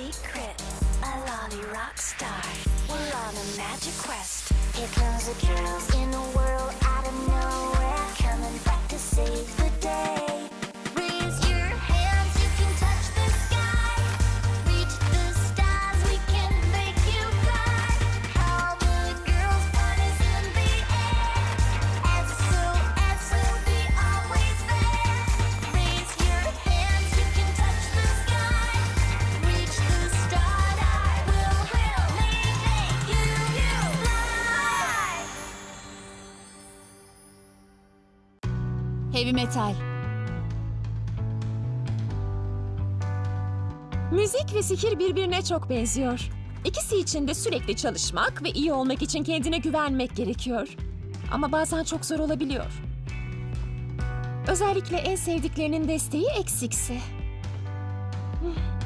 secrets. A lolly rock star. We're on a magic quest. Here comes a world Heavy metal. Müzik ve sihir birbirine çok benziyor. İkisi için de sürekli çalışmak ve iyi olmak için kendine güvenmek gerekiyor. Ama bazen çok zor olabiliyor. Özellikle en sevdiklerinin desteği eksikse. Kristal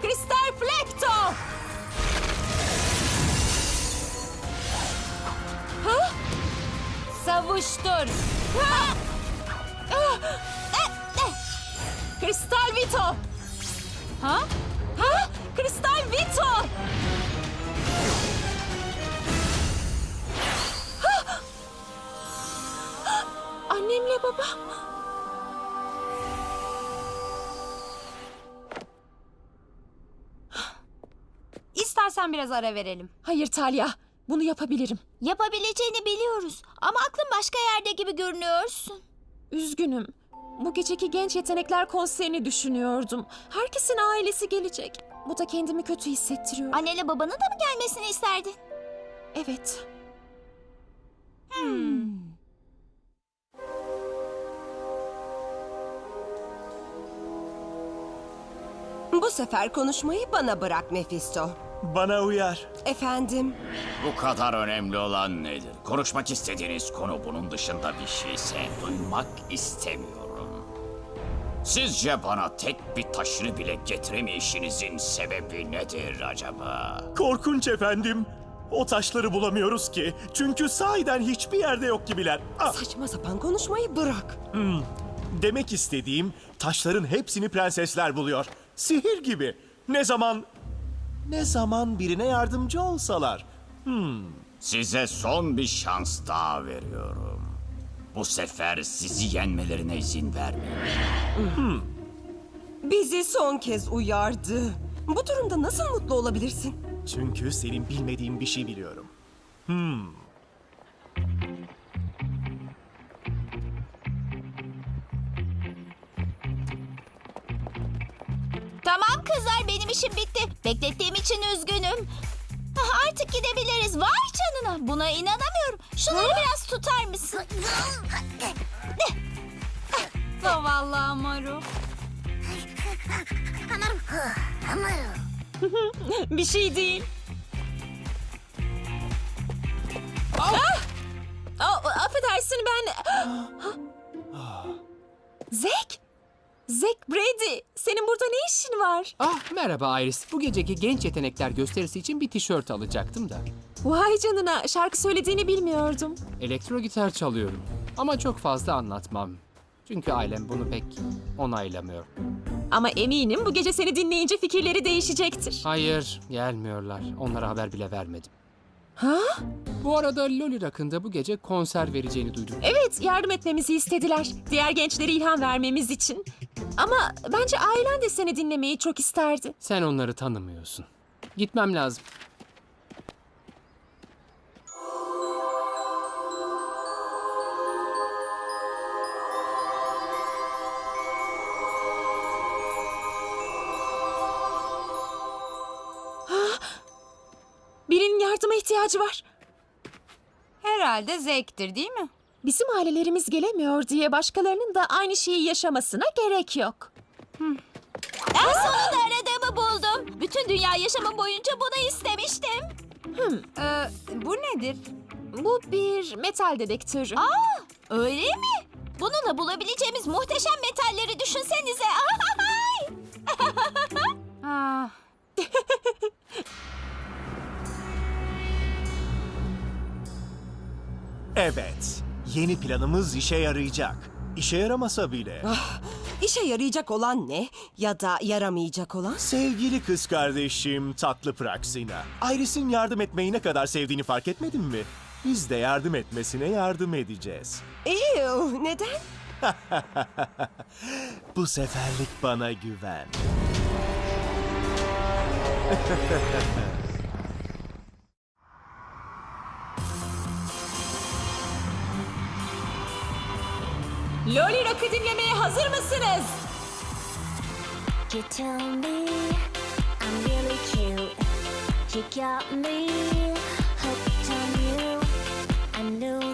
Kristal Flekto! Savuştur. Ha! Ah! Eh, eh! Kristal Vito! Ha? Ha? Kristal Vito! Ha! Annemle babam. İstersen biraz ara verelim. Hayır Talya, bunu yapabilirim. Yapabileceğini biliyoruz. Ama aklın başka yerde gibi görünüyorsun. Üzgünüm. Bu geceki genç yetenekler konserini düşünüyordum. Herkesin ailesi gelecek. Bu da kendimi kötü hissettiriyor. Annenle babanın da mı gelmesini isterdin? Evet. Bu sefer konuşmayı bana bırak Mephisto. Bana uyar. Efendim, Bu kadar önemli olan nedir? Konuşmak istediğiniz konu bunun dışında bir şeyse duymak istemiyorum. Sizce bana tek bir taşını bile getiremeyişinizin sebebi nedir acaba? Korkunç efendim. O taşları bulamıyoruz ki. Çünkü sahiden hiçbir yerde yok gibiler. Ah, saçma sapan konuşmayı bırak. demek istediğim taşların hepsini prensesler buluyor. Sihir gibi. Ne zaman... Ne zaman birine yardımcı olsalar. Size son bir şans daha veriyorum. Bu sefer sizi yenmelerine izin vermeyin. Bizi son kez uyardı. Bu durumda nasıl mutlu olabilirsin? Çünkü senin bilmediğin bir şey biliyorum. Tamam kızlar benim işim bitti. Beklettiğim için üzgünüm. Ah, Artık gidebiliriz. Vay canına. Buna inanamıyorum. Şunları biraz tutar mısın? Zavallı Amaru. Bir şey değil. Ah! Ah, affedersin ben... Zek? Zek Brady, senin burada ne işin var? Ah merhaba Iris. Bu geceki genç yetenekler gösterisi için bir tişört alacaktım da. Vay canına, şarkı söylediğini bilmiyordum. Elektro gitar çalıyorum. Ama çok fazla anlatmam. Çünkü ailem bunu pek onaylamıyor. Ama eminim bu gece seni dinleyince fikirleri değişecektir. Hayır, gelmiyorlar. Onlara haber bile vermedim. Ha? Bu arada Loli Rock'ında bu gece konser vereceğini duydum. Evet, yardım etmemizi istediler. Diğer gençlere ilham vermemiz için. Ama bence ailen de seni dinlemeyi çok isterdi. Sen onları tanımıyorsun. Gitmem lazım. İhtiyacı var. Herhalde zevktir değil mi? Bizim ailelerimiz gelemiyor diye başkalarının da aynı şeyi yaşamasına gerek yok. En sonunda aradığımı buldum. Bütün dünya yaşamım boyunca bunu istemiştim. Ee, bu nedir? Bu bir metal dedektörü. Aa, öyle mi? Bununla bulabileceğimiz muhteşem metalleri düşünsenize. Ah, Evet, yeni planımız işe yarayacak. İşe yaramasa bile. İşe yarayacak olan ne? Ya da yaramayacak olan? Sevgili kız kardeşim tatlı Praxina. Iris'in yardım etmeyi ne kadar sevdiğini fark etmedin mi? Biz de yardım etmesine yardım edeceğiz. Ew, neden? Bu seferlik bana güven. Loli Rock'ı dinlemeye hazır mısınız? You tell me I'm really cute. You got me hooked on you. I know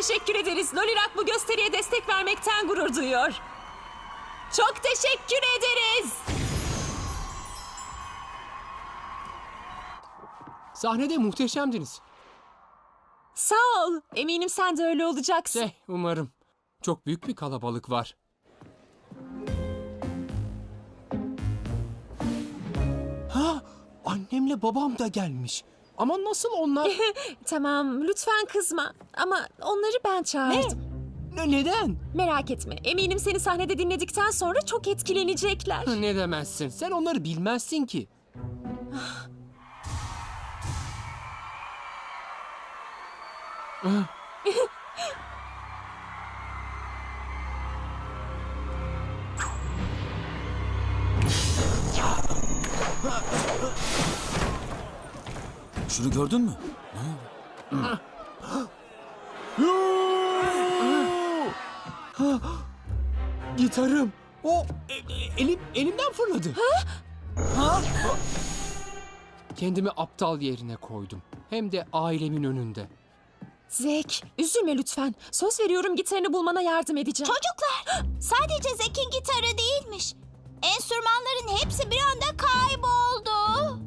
teşekkür ederiz. Loli Rock bu gösteriye destek vermekten gurur duyuyor. Çok teşekkür ederiz. Sahnede muhteşemdiniz. Sağ ol. Eminim sen de öyle olacaksın. Şey, umarım. Çok büyük bir kalabalık var. Ha, annemle babam da gelmiş. Ama nasıl onlar? Tamam, lütfen kızma. Ama onları ben çağırdım. Ne- neden? Merak etme. Eminim seni sahnede dinledikten sonra çok etkilenecekler. Ne demezsin? Sen onları bilmezsin ki. Şunu gördün mü? Gitarım. O e- e- elim elimden fırladı. Ha? Kendimi aptal yerine koydum. Hem de ailemin önünde. Zek, üzülme lütfen. Söz veriyorum gitarını bulmana yardım edeceğim. Çocuklar, sadece Zek'in gitarı değilmiş. Enstrümanların hepsi bir anda kayboldu.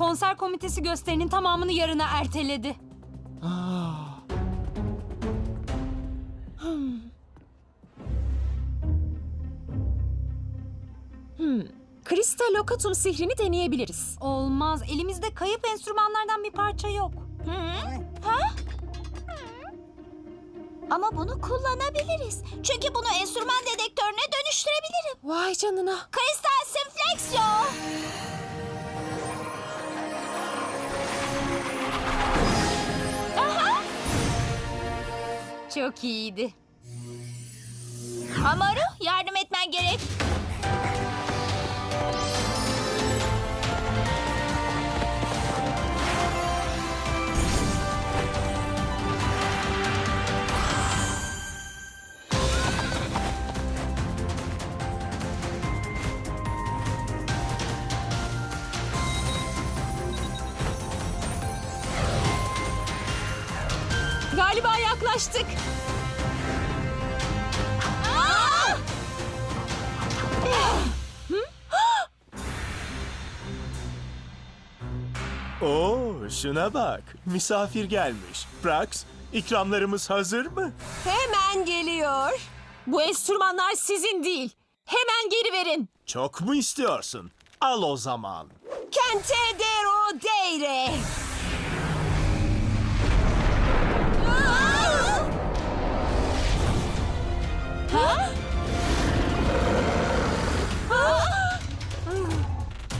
Konser komitesi gösterinin tamamını yarına erteledi. Ah, Krista Locatum sihrini deneyebiliriz. Olmaz. Elimizde kayıp enstrümanlardan bir parça yok. Ha? Ama bunu kullanabiliriz. Çünkü bunu enstrüman dedektörüne dönüştürebilirim. Vay canına. Kristal Simflexio. Çok iyiydi. Amaru yardım etmen gerek. Galiba yaklaştık. Oo, şuna bak. Misafir gelmiş. Prax, ikramlarımız hazır mı? Hemen geliyor. Bu enstrümanlar sizin değil. Hemen geri verin. Çok mu istiyorsun? Al o zaman. Kente dero deire.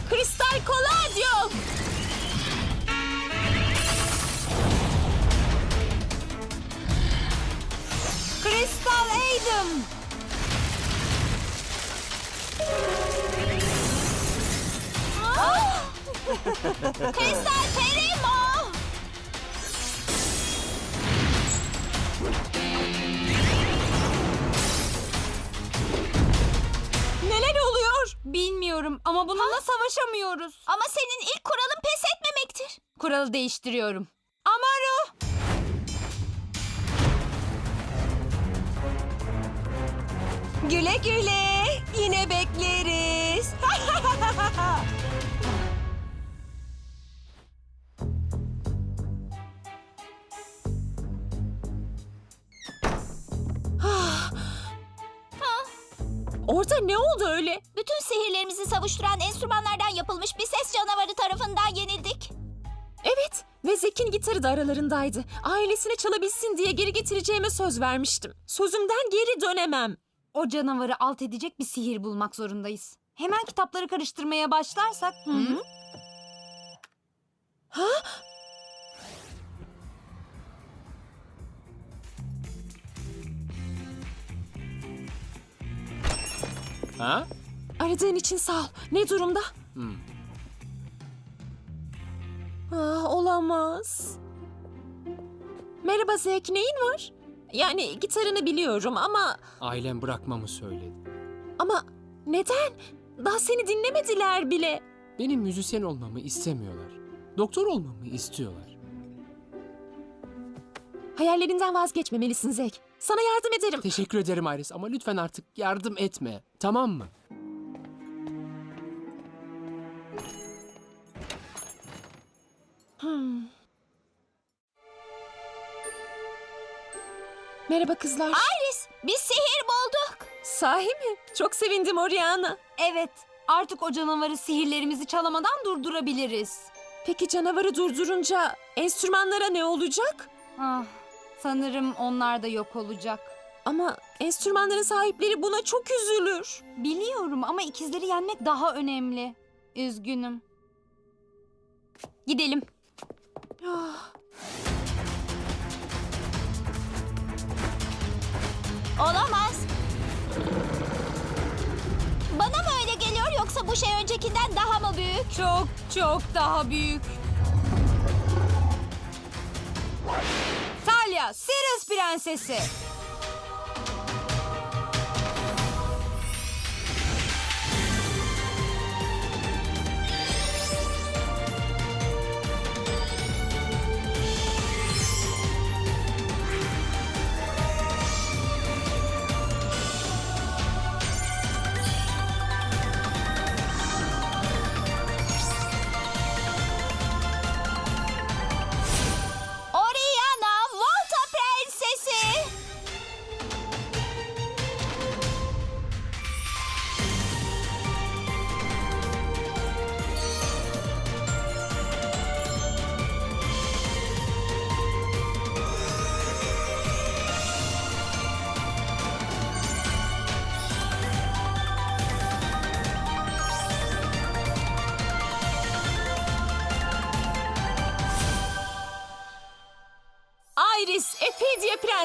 Kristal Koladyum! Crystal Aydın. Kristal Perimo! Bilmiyorum ama bununla savaşamıyoruz. Ama senin ilk kuralın pes etmemektir. Kuralı değiştiriyorum. Amaru. Güle güle. Yine bekleriz. Orada ne oldu öyle? Bütün sihirlerimizi savuşturan enstrümanlardan yapılmış bir ses canavarı tarafından yenildik. Evet ve Zek'in gitarı da aralarındaydı. Ailesine çalabilsin diye geri getireceğime söz vermiştim. Sözümden geri dönemem. O canavarı alt edecek bir sihir bulmak zorundayız. Hemen kitapları karıştırmaya başlarsak... Hı? Ha? Aradığın için sağ ol. Ne durumda? Hmm. Ah, olamaz. Merhaba Zek, neyin var? Yani gitarını biliyorum ama Ailem bırakmamı söyledi. ama neden? Daha seni dinlemediler bile. Benim müzisyen olmamı istemiyorlar. Doktor olmamı istiyorlar. Hayallerinden vazgeçmemelisin Zek. Sana yardım ederim. Teşekkür ederim Iris ama lütfen artık yardım etme. Tamam mı? Merhaba kızlar. Iris, biz sihir bulduk. Sahi mi? Çok sevindim Oriana. Evet. Artık o canavarı sihirlerimizi çalamadan durdurabiliriz. Peki canavarı durdurunca enstrümanlara ne olacak? Ah, sanırım onlar da yok olacak. Ama enstrümanların sahipleri buna çok üzülür. Biliyorum ama ikizleri yenmek daha önemli. Üzgünüm. Gidelim. Olamaz. Bana mı öyle geliyor yoksa bu şey öncekinden daha mı büyük? Çok çok daha büyük. Talya, Sirius Prensesi.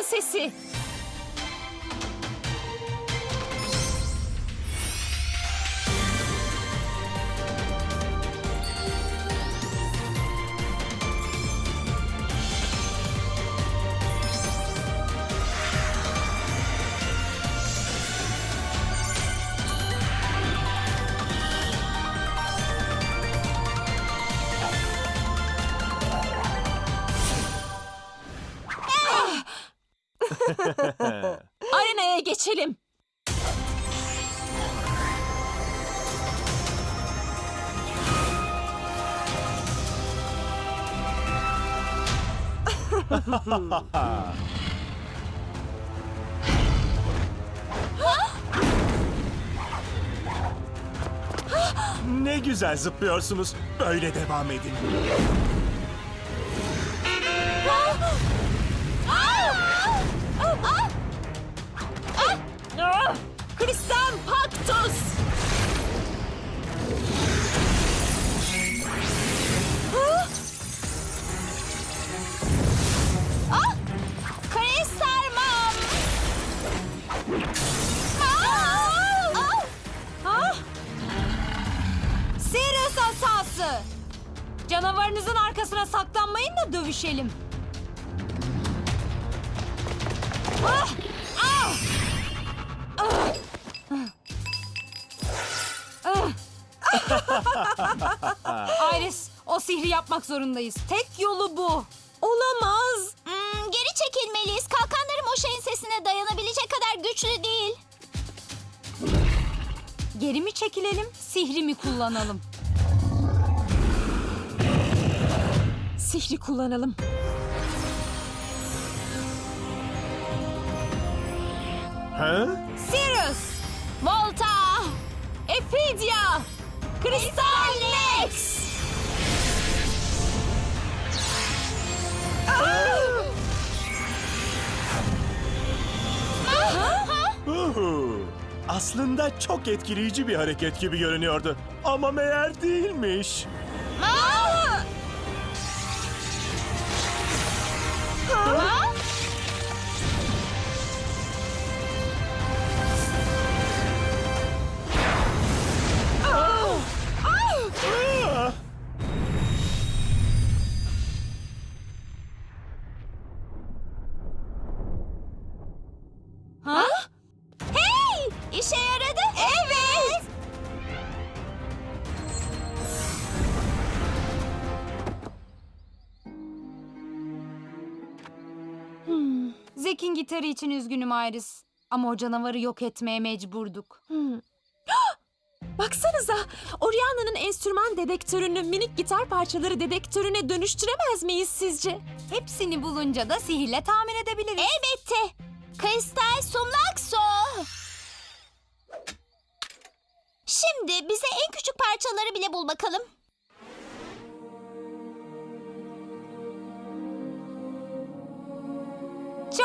CC. Ne güzel zıplıyorsunuz. Böyle devam edin. Kristal Paktos! Canavarınızın arkasına saklanmayın da dövüşelim. Ah! Ah! Ah! Ah! Ah! Iris, o sihri yapmak zorundayız. Tek yolu bu. Olamaz. Hmm, geri çekilmeliyiz. Kalkanlarım o şeyin sesine dayanabilecek kadar güçlü değil. Geri mi çekilelim, sihri mi kullanalım? Sihri kullanalım. Ha? Sirius! Volta! Epidia! Kristal Lex! Uhu. Aslında çok etkileyici bir hareket gibi görünüyordu. Ama meğer değilmiş. Ah! Whoa. Gitarı için üzgünüm Iris. Ama o canavarı yok etmeye mecburduk. Baksanıza, Oriana'nın enstrüman dedektörünü minik gitar parçaları dedektörüne dönüştüremez miyiz sizce? Hepsini bulunca da sihirle tamir edebiliriz. Elbette. Kristal Sumlakso. Şimdi bize en küçük parçaları bile bul bakalım.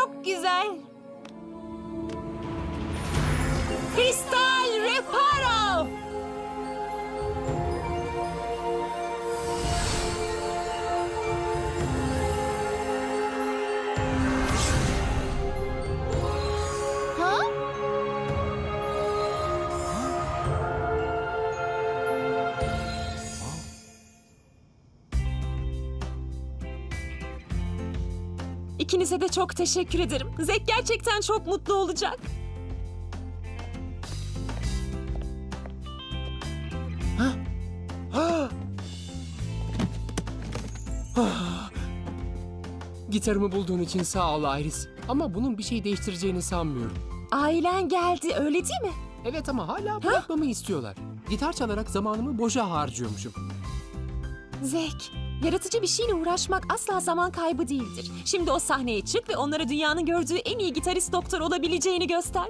Çok güzel. Kristal Reparo! İkinize de çok teşekkür ederim. Zek gerçekten çok mutlu olacak. Gitarımı bulduğun için sağ ol Iris. Ama bunun bir şey değiştireceğini sanmıyorum. Ailen geldi, öyle değil mi? Evet ama hala bırakmamı istiyorlar. Gitar çalarak zamanımı boşa harcıyormuşum. Zek, yaratıcı bir şeyle uğraşmak asla zaman kaybı değildir. Şimdi o sahneye çık ve onlara dünyanın gördüğü en iyi gitarist doktor olabileceğini göster.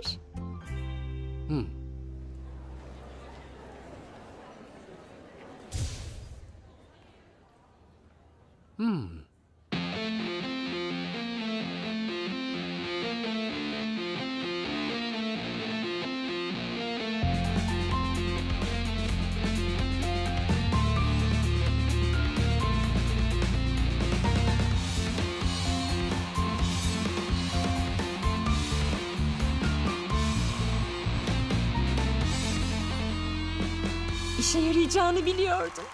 İşe yarayacağını biliyordum.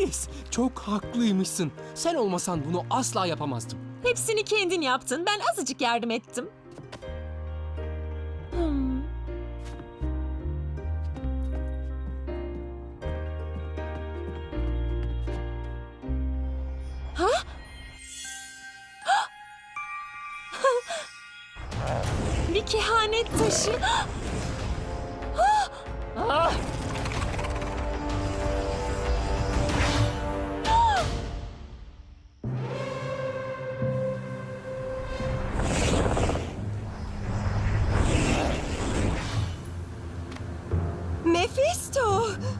Iris, çok haklıymışsın. Sen olmasan bunu asla yapamazdım. Hepsini kendin yaptın. Ben azıcık yardım ettim. Hmm. Yeşil.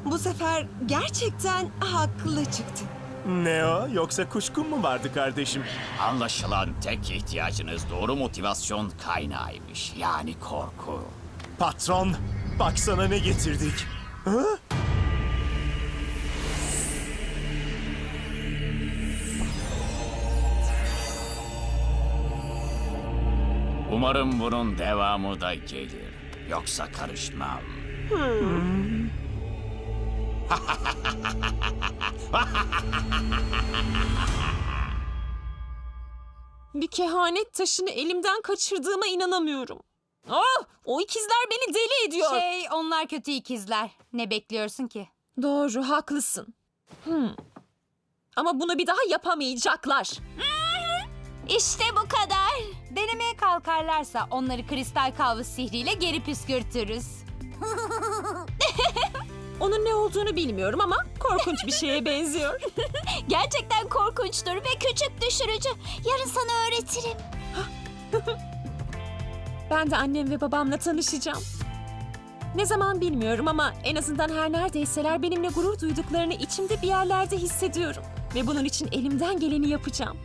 Bu sefer gerçekten haklı çıktın. Ne o? Yoksa kuşkun mu vardı kardeşim? Anlaşılan tek ihtiyacınız doğru motivasyon kaynağıymış. Yani korku. Patron, baksana ne getirdik. Hı? Umarım bunun devamı da gelir. Yoksa karışmam. Bir kehanet taşını elimden kaçırdığıma inanamıyorum. Ah, o ikizler beni deli ediyor. Şey onlar kötü ikizler. Ne bekliyorsun ki? Doğru, haklısın. Hmm. Ama bunu bir daha yapamayacaklar. İşte bu kadar. Denemeye kalkarlarsa onları kristal kalvı sihriyle geri püskürtürüz. Onun ne olduğunu bilmiyorum ama korkunç bir şeye benziyor. Gerçekten korkunçtur ve küçük düşürücü. Yarın sana öğretirim. Ben de annem ve babamla tanışacağım. Ne zaman bilmiyorum ama en azından her neredeyseler benimle gurur duyduklarını içimde bir yerlerde hissediyorum. Ve bunun için elimden geleni yapacağım.